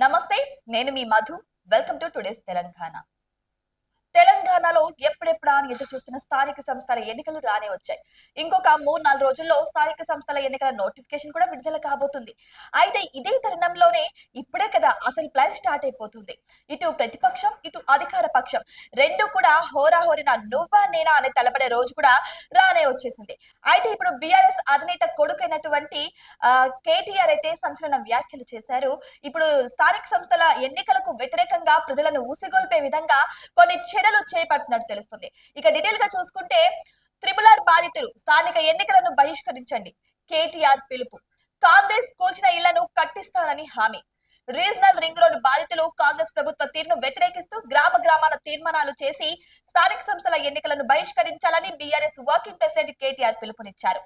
నమస్తే నేను మీ Madhu. Welcome to today's Telangana తెలంగాణలో ఎప్పుడెప్పుడా అని ఎదురు చూస్తున్న స్థానిక సంస్థల ఎన్నికలు రానే వచ్చాయి. ఇంకొక మూడు నాలుగు రోజుల్లో స్థానిక సంస్థల ఎన్నికల నోటిఫికేషన్ కూడా విడుదల కాబోతుంది. అయితే ఇదే తరుణంలోనే ఇప్పుడే కదా అసలు ప్లాన్ స్టార్ట్ అయిపోతుంది. ఇటు ప్రతిపక్షం ఇటు అధికార పక్షం రెండు కూడా హోరాహోరిన నువ్వా నేనా అనే తలపడే రోజు కూడా రానే వచ్చేసింది. అయితే ఇప్పుడు బిఆర్ఎస్ అధినేత కొడుకైనటువంటి కేటీఆర్ అయితే సంచలన వ్యాఖ్యలు చేశారు. ఇప్పుడు స్థానిక సంస్థల ఎన్నికలకు వ్యతిరేకంగా ప్రజలను ఊసిగొల్పే విధంగా కొన్ని చర్యలు చేపడుతున్నట్టు తెలుస్తుంది. ఇక డీటెయిల్గా చూసుకుంటే త్రిపులార్ బాధితులు స్థానిక ఎన్నికలను బహిష్కరించండి. కేటీఆర్ పిలుపు. కాంగ్రెస్ కూల్చిన ఇళ్ళను కట్టిస్తారని హామీ. రీజనల్ రింగ్ రోడ్ బాధితులు కాంగ్రెస్ ప్రభుత్వ తీరును వ్యతిరేకిస్తూ గ్రామ గ్రామాల తీర్మానాలు చేసి స్థానిక సంస్థల ఎన్నికలను బహిష్కరించాలని బీఆర్ఎస్ వర్కింగ్ ప్రెసిడెంట్ కేటీఆర్ పిలుపునిచ్చారు.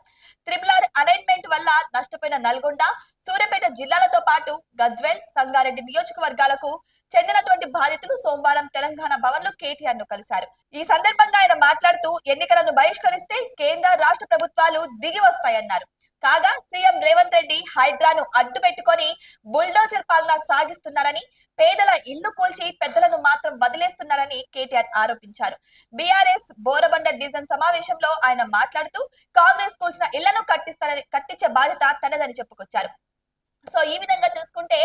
త్రిపులార్ అలైన్మెంట్ వల్ల నష్టపోయిన నల్గొండ సూర్యాపేట జిల్లాలతో పాటు గద్వేల్ సంగారెడ్డి నియోజకవర్గాలకు చెందినటువంటి బాధితులు సోమవారం తెలంగాణ భవన్లో కేటీఆర్ను కలిశారు. ఈ సందర్భంగా ఆయన మాట్లాడుతూ ఎన్నికలను బహిష్కరిస్తే కేంద్ర రాష్ట్ర ప్రభుత్వాలు దిగి వస్తాయన్నారు. కాగా సీఎం రేవంత్ రెడ్డి హైడ్రాను అడ్డు పెట్టుకొని బుల్డోజర్ పాలన సాగిస్తున్నారని పేదల ఇల్లు కూల్చి పెద్దలను మాత్రం వదిలేస్తున్నారని కేటీఆర్ ఆరోపించారు. బీఆర్ఎస్ బోరబండ డివిజన్ సమావేశంలో ఆయన మాట్లాడుతూ కాంగ్రెస్ కూల్చిన ఇళ్ళను కట్టిస్తారని కట్టించే బాధ్యత తనదని చెప్పుకొచ్చారు. సో ఈ విధంగా చూసుకుంటే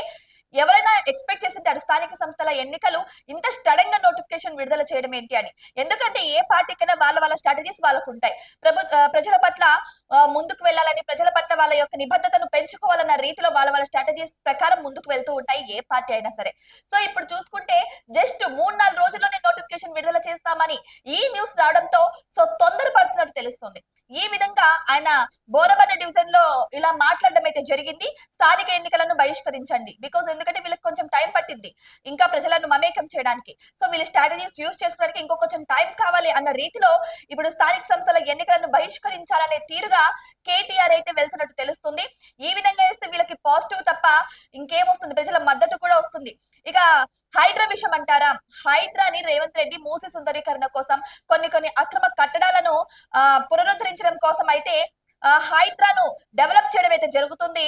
ఎవరైనా ఎక్స్పెక్ట్ చేసింటారు స్థానిక సంస్థల ఎన్నికలు ఇంత స్టడన్గా నోటిఫికేషన్ విడుదల చేయడం ఏంటి అని. ఎందుకంటే ఏ పార్టీకైనా వాళ్ళ వాళ్ళ స్ట్రాటజీస్ వాళ్ళకు ఉంటాయి ప్రభు ప్రజల పట్ల ముందుకు వెళ్ళాలని ప్రజల పట్ల వాళ్ళ యొక్క నిబద్ధతను పెంచుకోవాలన్న రీతిలో వాళ్ళ వాళ్ళ స్ట్రాటజీస్ ప్రకారం ముందుకు వెళ్తూ ఉంటాయి ఏ పార్టీ అయినా సరే. సో ఇప్పుడు చూసుకుంటే జస్ట్ మూడు నాలుగు రోజుల్లోనే నోటిఫికేషన్ విడుదల చేస్తామని ఈ న్యూస్ రావడంతో సో తొందరపడుతున్నట్టు తెలుస్తుంది. ఈ విధంగా ఆయన బోరబండ డివిజన్లో ఇలా మాట్లాడడం అయితే జరిగింది. స్థానిక ఎన్నికలను బహిష్కరించండి. బికాస్ ఎందుకంటే వీళ్ళకి కొంచెం టైం పట్టింది ఇంకా ప్రజలను మమేకం చేయడానికి. సో వీళ్ళ స్ట్రాటజీస్ యూస్ చేసుకోవడానికి ఇంకో కొంచెం టైం కావాలి అన్న రీతిలో ఇప్పుడు స్థానిక సంస్థల ఎన్నికలను బహిష్కరించాలనే తీరుగా కేటీఆర్ అయితే వెళ్తున్నట్టు తెలుస్తుంది. ఈ విధంగా వేస్తే వీళ్ళకి పాజిటివ్ తప్ప ఇంకేమొస్తుంది ప్రజల మద్దతు కూడా వస్తుంది. ఇక హైడ్రా విషయం అంటారా? హైడ్రాని రేవంత్ రెడ్డి మూసి సుందరీకరణ కోసం కొన్ని కొన్ని అక్రమ కట్టడాలను ఆ పునరుద్ధరించడం కోసం అయితే హైడ్రాను డెవలప్ చేయడం అయితే జరుగుతుంది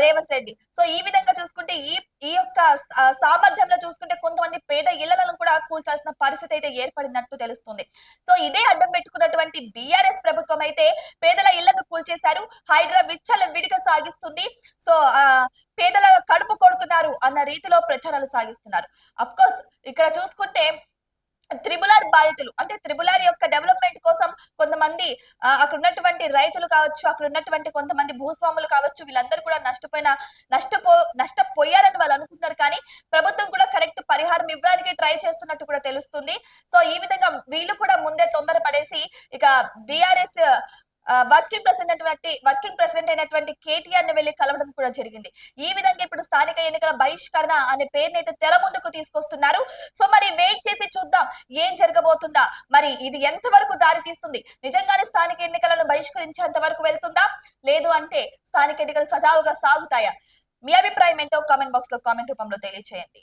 రేవంత్ రెడ్డి. సో ఈ విధంగా చూసుకుంటే ఈ ఈ యొక్క సామర్థ్యంలో చూసుకుంటే కొంతమంది పేద ఇళ్ళను కూడా కూల్చాల్సిన పరిస్థితి అయితే ఏర్పడినట్టు తెలుస్తుంది. సో ఇదే అడ్డం పెట్టుకున్నటువంటి బిఆర్ఎస్ ప్రభుత్వం అయితే పేదల చేశారు. హైడ్రా విచ్చల విడిగా సాగిస్తుంది. సో ఆ పేదల కడుపు కొడుతున్నారు అన్న రీతిలో ప్రచారాలు సాగిస్తున్నారు. అఫ్ కోర్స్ ఇక్కడ చూసుకుంటే త్రిబులార్ బాధితులు అంటే త్రిబులార్ యొక్క డెవలప్మెంట్ కోసం కొంతమంది అక్కడ ఉన్నటువంటి రైతులు కావచ్చు అక్కడ ఉన్నటువంటి కొంతమంది భూస్వాములు కావచ్చు వీళ్ళందరూ కూడా నష్టపోయిన నష్టపో నష్టపోయారని వాళ్ళు అనుకుంటున్నారు. కానీ ప్రభుత్వం కూడా కరెక్ట్ పరిహారం ఇవ్వడానికి ట్రై చేస్తున్నట్టు కూడా తెలుస్తుంది. సో ఈ విధంగా వీళ్ళు కూడా ముందే తొందర పడేసి ఇక బీఆర్ఎస్ వర్కింగ్ ప్రెసిడెంట్ అయినటువంటి వర్కింగ్ ప్రెసిడెంట్ అయినటువంటి కేటీఆర్ని వెళ్ళి కలవడం కూడా జరిగింది. ఈ విధంగా ఇప్పుడు స్థానిక ఎన్నికల బహిష్కరణ అనే పేరుని అయితే తెర ముందుకు తీసుకొస్తున్నారు. సో మరి వెయిట్ చేసి చూద్దాం. ఏం జరగబోతుందా? మరి ఇది ఎంత వరకు దారి తీస్తుంది నిజంగానే స్థానిక ఎన్నికలను బహిష్కరించేంత వరకు వెళ్తుందా? లేదు అంటే స్థానిక ఎన్నికలు సజావుగా సాగుతాయా? మీ అభిప్రాయం ఏంటో కామెంట్ బాక్స్లో కామెంట్ రూపంలో తెలియచేయండి.